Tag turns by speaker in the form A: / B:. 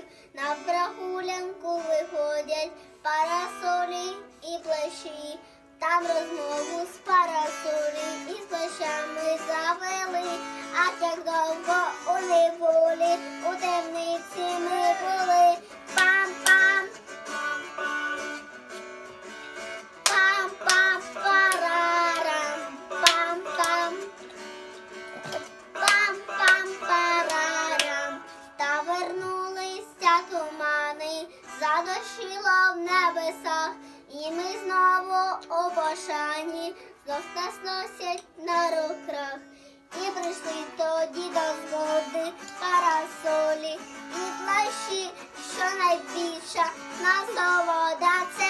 A: них на прогулянку виходять парасолі і плащі. Там розмову з парасолі і з плащами завели. А як довго задушило в небесах, і ми знову у бошані, знов нас носять на руках, і прийшли тоді до згоди парасолі і плащі, що найбільша насолода це.